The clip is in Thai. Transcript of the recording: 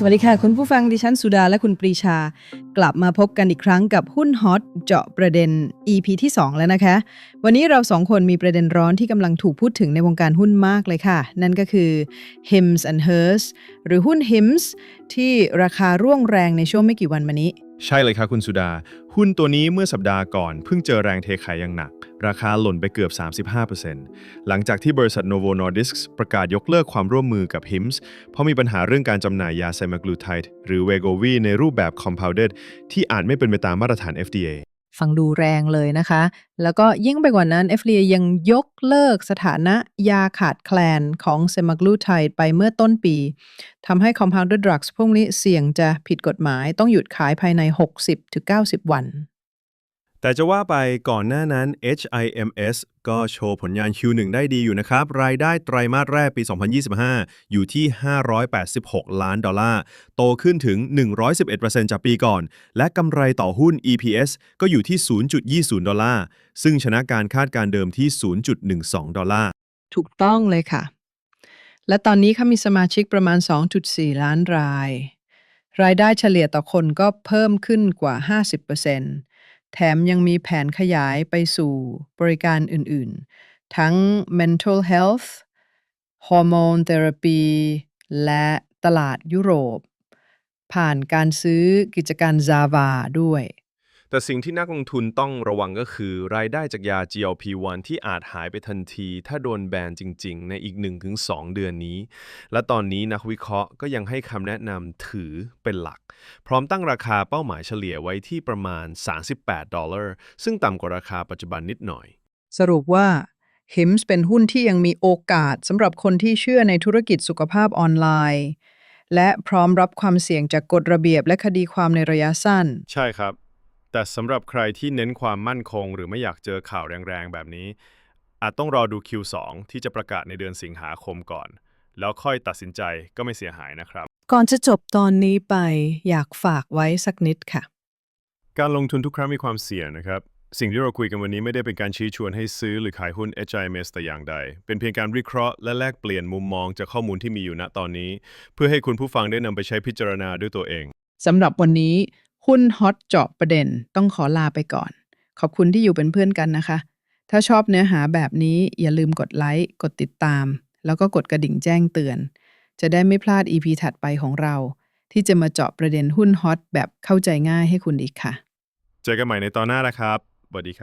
สวัสดีค่ะ คุณผู้ฟังดิฉันสุดาและคุณปรีชา กลับมาพบกันอีกครั้งกับหุ้นฮอตเจาะประเด็น EP ที่ 2 แล้วนะคะ วันนี้เราสองคนมีประเด็นร้อนที่กำลังถูกพูดถึงในวงการหุ้นมากเลยค่ะ นั่นก็คือ HIMS and Hers หรือหุ้น HIMS ที่ราคาร่วงแรงในช่วงไม่กี่วันมานี้ ใช่เลยครับคุณสุดา หุ้นตัวนี้เมื่อสัปดาห์ก่อน เพิ่งเจอแรงเทขายอย่างหนัก ราคาหล่นไปเกือบ 35%หลังจากที่บริษัท Novo Nordisk ประกาศยกเลิกความร่วมมือกับ HIMS เพราะมีปัญหาเรื่องการจำหน่ายยาไซมา g ลูไทด์หรือ Wegovy ในรูปแบบ compounded ที่อาจไม่เป็นไปตามมาตรฐาน FDA ฟังดูแรงเลยนะคะ แล้วก็ยิ่งไปกว่านั้น FDA ยังยกเลิกสถานะยาขาดแคลนของเซมา g ลูไทด์ไปเมื่อต้นปีทำให้ compounded drugs พวกนี้เสี่ยงจะผิดกฎหมายต้องหยุดขายภายใน 60-90 วัน แต่จะว่าไปก่อนหน้านั้น HIMS ก็โชว์ผลงาน Q1 ได้ดีอยู่นะครับ รายได้ไตรมาสแรกปี 2025 อยู่ที่ 586 ล้านดอลลาร์ โตขึ้นถึง 111%จากปีก่อน และกำไรต่อหุ้น EPS ก็อยู่ที่ 0.20 ดอลลาร์ ซึ่งชนะการคาดการเดิมที่ 0.12 ดอลลาร์ ถูกต้องเลยค่ะ และตอนนี้เขามีสมาชิกประมาณ 2.4 ล้านราย รายได้เฉลี่ยต่อคนก็เพิ่มขึ้นกว่า 50% แถมยังมีแผนขยายไปสู่บริการอื่นๆ ทั้ง mental health hormone therapy และตลาดยุโรป ผ่านการซื้อกิจการ Zava ด้วย แต่สิ่งที่นักลงทุนต้องระวังก็คือ รายได้จากยา GLP-1 ที่อาจหายไปทันที ถ้าโดนแบนจริง ๆ ในอีก 1-2 เดือนนี้ และตอนนี้นักวิเคราะห์ก็ยังให้คำแนะนำถือเป็นหลัก พร้อมตั้งราคาเป้าหมายเฉลี่ยไว้ที่ประมาณ 38 ดอลลาร์ ซึ่งต่ำกว่าราคาปัจจุบันนิดหน่อย สรุปว่า HIMS เป็นหุ้นที่ยังมีโอกาสสำหรับคนที่เชื่อในธุรกิจสุขภาพออนไลน์ และพร้อมรับความเสี่ยงจากกฎระเบียบและคดีความในระยะสั้น ใช่ครับ แต่สำหรับใครที่เน้นความมั่นคง หรือไม่อยากเจอข่าวแรงๆ แบบนี้ อาจต้องรอดู Q2 ที่จะประกาศในเดือนสิงหาคมก่อน แล้วค่อยตัดสินใจก็ไม่เสียหายนะครับ ก่อนจะจบตอนนี้ไปอยากฝากไว้สักนิดค่ะ การลงทุนทุกครั้งมีความเสี่ยงนะครับ สิ่งที่เราคุยกันวันนี้ไม่ได้เป็นการชี้ชวนให้ซื้อหรือขายหุ้น HIMS แต่อย่างใด เป็นเพียงการวิเคราะห์และแลกเปลี่ยนมุมมองจากข้อมูลที่มีอยู่ณตอนนี้ เพื่อให้คุณผู้ฟังได้นำไปใช้พิจารณาด้วยตัวเอง สำหรับวันนี้ หุ้นฮอตเจาะประเด็นต้องขอลาไปก่อน ขอบคุณที่อยู่เป็นเพื่อนกันนะคะ ถ้าชอบเนื้อหาแบบนี้อย่าลืมกดไลค์ กดติดตาม แล้วก็กดกระดิ่งแจ้งเตือน จะได้ไม่พลาด EP ถัดไปของเรา ที่จะมาเจาะประเด็นหุ้นฮอตแบบเข้าใจง่ายให้คุณอีกค่ะ เจอกันใหม่ในตอนหน้านะครับสวัสดีครับ